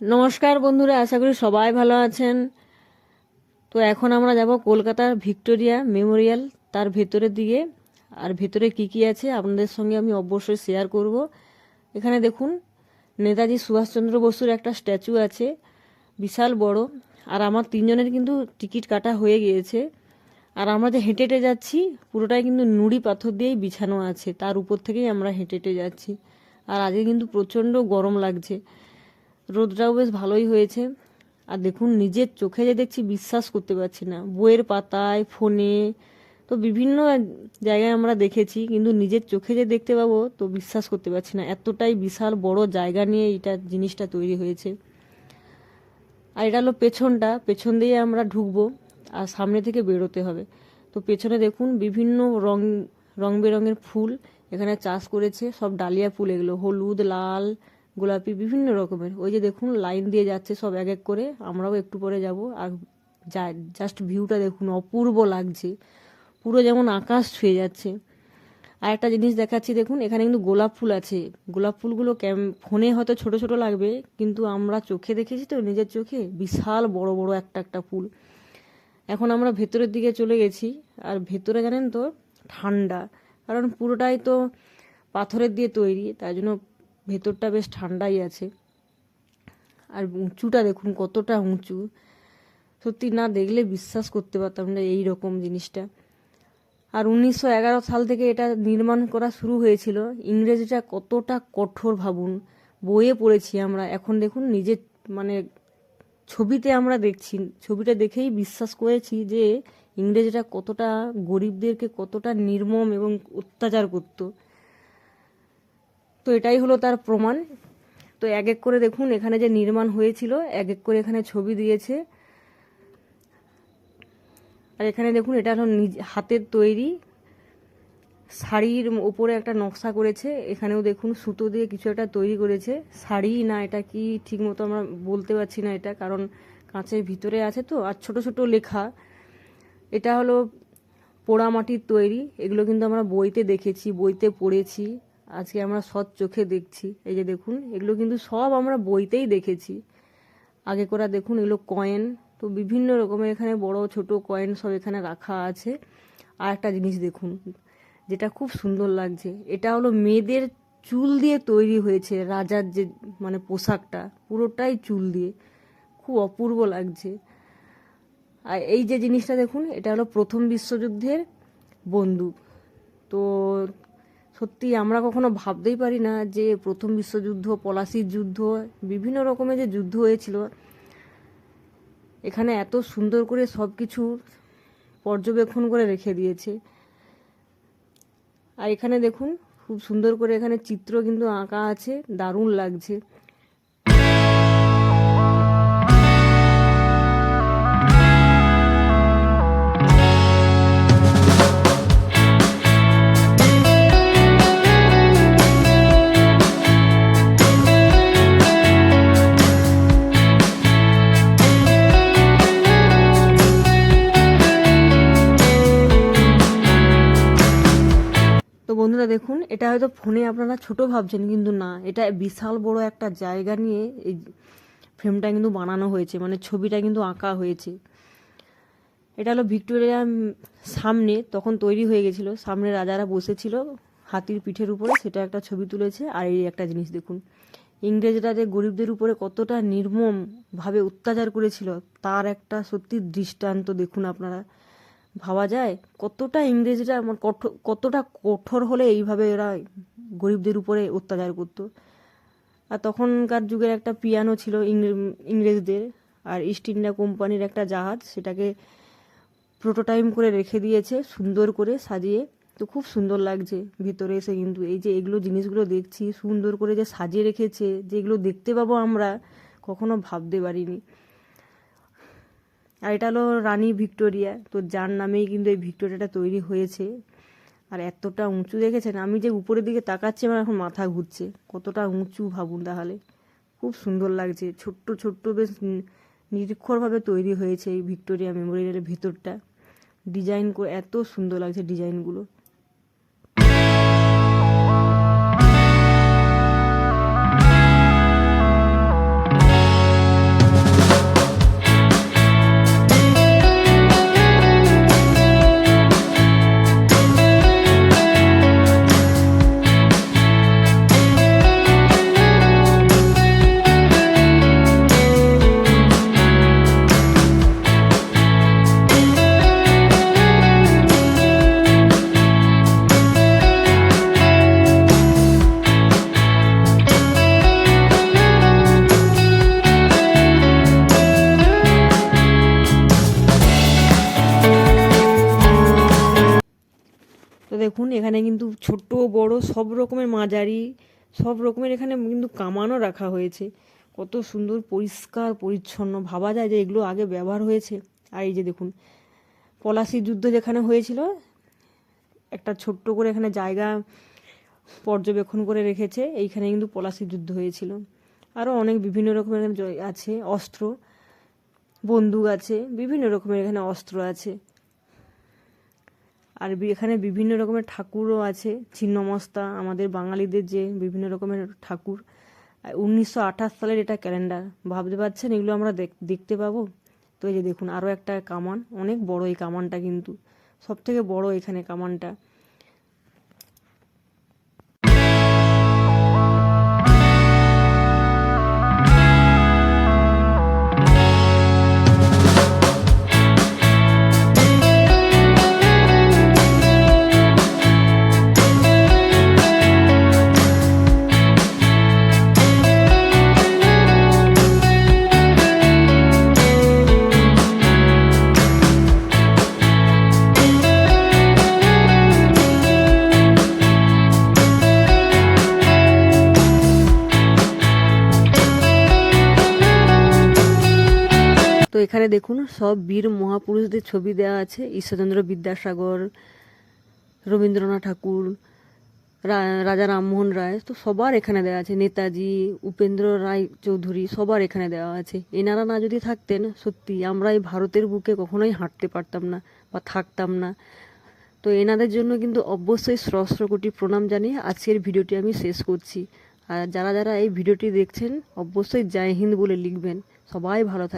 নমস্কার বন্ধুরা, আশা করি সবাই ভালো আছেন। তো এখন আমরা যাব কলকাতার ভিক্টোরিয়া মেমোরিয়াল, তার ভেতরের দিকে। আর ভেতরে কি কি আছে আপনাদের সঙ্গে আমি অবশ্যই শেয়ার করব। এখানে দেখুন, নেতাজি সুভাষচন্দ্র বসুর একটা স্ট্যাচু আছে, বিশাল বড়। আর আমার তিনজনের কিন্তু টিকিট কাটা হয়ে গিয়েছে। আর আমরা যে হেঁটে হেঁটে যাচ্ছি, পুরোটাই কিন্তু নুড়ি পাথর দিয়েই বিছানো আছে। তার উপর থেকেই আমরা হেঁটে হেঁটে যাচ্ছি। আর আজকে কিন্তু প্রচণ্ড গরম লাগছে। রোদটাও বেশ ভালোই হয়েছে। আর দেখুন, নিজের চোখে যে দেখছি বিশ্বাস করতে পারছি না। বইয়ের পাতায়, ফোনে, তো বিভিন্ন জায়গায় আমরা দেখেছি, কিন্তু নিজের চোখে যে দেখতে পাবো, তো বিশ্বাস করতে পারছি না। এতটাই বিশাল বড় জায়গা নিয়ে এটা জিনিসটা তৈরি হয়েছে। আর এটা হলো পেছনটা। পেছন দিয়ে আমরা ঢুকবো আর সামনে থেকে বেরোতে হবে। তো পেছনে দেখুন, বিভিন্ন রং রং বেরঙের ফুল এখানে চাষ করেছে। সব ডালিয়া ফুল এগুলো। হলুদ, লাল গোলাপি বিভিন্ন রকমের। ওই যে দেখুন লাইন দিয়ে যাচ্ছে সব এক এক করে। আমরাও একটু পরে যাব। আর জাস্ট ভিউটা দেখুন, অপূর্ব লাগছে। পুরো যেমন আকাশ ছুঁয়ে যাচ্ছে। আর একটা জিনিস দেখাচ্ছি, দেখুন, এখানে কিন্তু গোলাপ ফুল আছে। গোলাপ ফুলগুলো ক্যাম, ফোনে হয়তো ছোট ছোট লাগবে, কিন্তু আমরা চোখে দেখেছি তো, নিজের চোখে বিশাল বড় বড় একটা একটা ফুল। এখন আমরা ভেতরের দিকে চলে গেছি, আর ভেতরে জানেন তো, ঠান্ডা। কারণ পুরোটাই তো পাথরের দিয়ে তৈরি, তাই জন্য ভেতরটা বেশ ঠান্ডাই আছে। আর উঁচুটা দেখুন, কতটা উঁচু। সত্যি না দেখলে বিশ্বাস করতে পারতাম না এই রকম জিনিসটা। আর উনিশশো এগারো সাল থেকে এটা নির্মাণ করা শুরু হয়েছিল। ইংরেজিটা কতটা কঠোর ভাবুন। বইয়ে পড়েছি আমরা। এখন দেখুন নিজের মানে ছবিতে আমরা দেখছি, ছবিটা দেখেই বিশ্বাস করেছি যে ইংরেজরা কতটা গরিবদেরকে কতটা নির্মম এবং অত্যাচার করতো। তো এটাই হলো তার প্রমাণ। তো এক এক করে দেখুন, এখানে যে নির্মাণ হয়েছিল, এক এক করে এখানে ছবি দিয়েছে। আর এখানে দেখুন, এটা হলো নিজ হাতের তৈরি। শাড়ির ওপরে একটা নকশা করেছে। এখানেও দেখুন, সুতো দিয়ে কিছু একটা তৈরি করেছে। শাড়ি না, এটা কি ঠিক মতো আমরা বলতে পারছি না এটা, কারণ কাঁচের ভিতরে আছে তো, আর ছোট ছোট লেখা। এটা হলো পোড়ামাটির তৈরি। এগুলো কিন্তু আমরা বইতে দেখেছি, বইতে পড়েছি। আজকে আমরা সৎ চোখে দেখছি। এই যে দেখুন, এগুলো কিন্তু সব আমরা বইতেই দেখেছি। আগে করা দেখুন, এগুলো কয়েন তো বিভিন্ন রকমের এখানে বড়, ছোট কয়েন সব এখানে রাখা আছে। আর একটা জিনিস দেখুন, যেটা খুব সুন্দর লাগছে, এটা হলো মেয়েদের চুল দিয়ে তৈরি হয়েছে রাজার যে মানে পোশাকটা, পুরোটাই চুল দিয়ে। খুব অপূর্ব লাগছে। আর এই যে জিনিসটা দেখুন, এটা হলো প্রথম বিশ্বযুদ্ধের বন্দুক। তো সত্যি আমরা কখনো ভাবতেই পারি না যে প্রথম বিশ্বযুদ্ধ, পলাশির যুদ্ধ, বিভিন্ন রকমের যে যুদ্ধ হয়েছিল, এখানে এত সুন্দর করে সব কিছু পর্যবেক্ষণ করে রেখে দিয়েছে। আর এখানে দেখুন, খুব সুন্দর করে এখানে চিত্র কিন্তু আঁকা আছে, দারুণ লাগছে। বন্ধুরা দেখুন, এটা হয়তো ফোনে আপনারা ছোট ভাবছেন, কিন্তু না। এটা বিশাল বড় একটা জায়গা নিয়ে এই ফ্রেমটা কিন্তু বানানো হয়েছে মানে ছবিটা কিন্তু আঁকা হয়েছে। এটা হলো ভিক্টোরিয়া সামনে, তখন তৈরি হয়ে গেছিল। সামনে রাজারা বসেছিল হাতির পিঠের উপরে, সেটা একটা ছবি তুলেছে। আর এই একটা জিনিস দেখুন, ইংরেজরা যে গরিবদের উপরে কতটা নির্মমভাবে অত্যাচার করেছিল, তার একটা সত্যি দৃষ্টান্ত দেখুন আপনারা। ভাবা যায়, কতটা ইংরেজরা মানে কতটা কঠোর হলে এইভাবে এরা গরিবদের উপরে অত্যাচার করতো। আর তখনকার যুগের একটা পিয়ানো ছিল ইংরেজদের, আর ইস্ট ইন্ডিয়া কোম্পানির একটা জাহাজ সেটাকে প্রোটোটাইম করে রেখে দিয়েছে, সুন্দর করে সাজিয়ে। তো খুব সুন্দর লাগছে ভেতরে এসে কিন্তু। এই যে এগুলো জিনিসগুলো দেখছি, সুন্দর করে যে সাজিয়ে রেখেছে, যেগুলো দেখতে পাবো আমরা, কখনো ভাবতে পারিনি। আর এটা হলো রানী ভিক্টোরিয়া। তো যার নামেই কিন্তু এই ভিক্টোরিয়াটা তৈরি হয়েছে। আর এতটা উঁচু দেখেছেন? আমি যে উপরের দিকে তাকাচ্ছি, আমার এখন মাথা ঘুরছে। কতটা উঁচু ভাবুন তাহলে। খুব সুন্দর লাগছে। ছোট্ট ছোট্ট বেশ নিরীক্ষরভাবে তৈরি হয়েছে এই ভিক্টোরিয়া মেমোরিয়ালের ভেতরটা। ডিজাইন করে এত সুন্দর লাগছে ডিজাইনগুলো। এখানে কিন্তু ছোট বড় সব রকমের মাঝারি, সব রকমের এখানে কিন্তু কামানও রাখা হয়েছে। কত সুন্দর, পরিষ্কার, পরিচ্ছন্ন। ভাবা যায় যে এগুলো আগে ব্যবহার হয়েছে। আর এই যে দেখুন, পলাশি যুদ্ধ যেখানে হয়েছিল, একটা ছোট্ট করে এখানে জায়গা পর্যবেক্ষণ করে রেখেছে। এইখানে কিন্তু পলাশি যুদ্ধ হয়েছিল। আরও অনেক বিভিন্ন রকমের আছে, অস্ত্র, বন্দুক আছে, বিভিন্ন রকমের এখানে অস্ত্র আছে। আর এখানে বিভিন্ন রকমের ঠাকুরও আছে। ছিন্নমস্তা, আমাদের বাঙালিদের যে বিভিন্ন রকমের ঠাকুর। উনিশশো আঠাশ সালের এটা ক্যালেন্ডার। ভাবতে পারছেন? এগুলো আমরা দেখ- দেখতে পাবো? তো এই যে দেখুন, আরও একটা কামান। অনেক বড় এই কামানটা কিন্তু। সব থেকে বড় এখানে কামানটা। এখানে দেখুন, সব বীর মহাপুরুষদের ছবি দেওয়া আছে। ঈশ্বরচন্দ্র বিদ্যাসাগর, রবীন্দ্রনাথ ঠাকুর রাজা রামমোহন রায়, তো সবার এখানে দেওয়া আছে। নেতাজি, উপেন্দ্র রায় চৌধুরী সবার এখানে দেওয়া আছে। এনারা না যদি থাকতেন, সত্যি আমরা এই ভারতের বুকে কখনোই হাঁটতে পারতাম না বা থাকতাম না। তো এনাদের জন্য কিন্তু অবশ্যই সহস্র কোটি প্রণাম জানিয়ে আজকের ভিডিওটি আমি শেষ করছি। আর যারা যারা এই ভিডিওটি দেখছেন, অবশ্যই জয় হিন্দ বলে লিখবেন। সবাই ভালো থাকবেন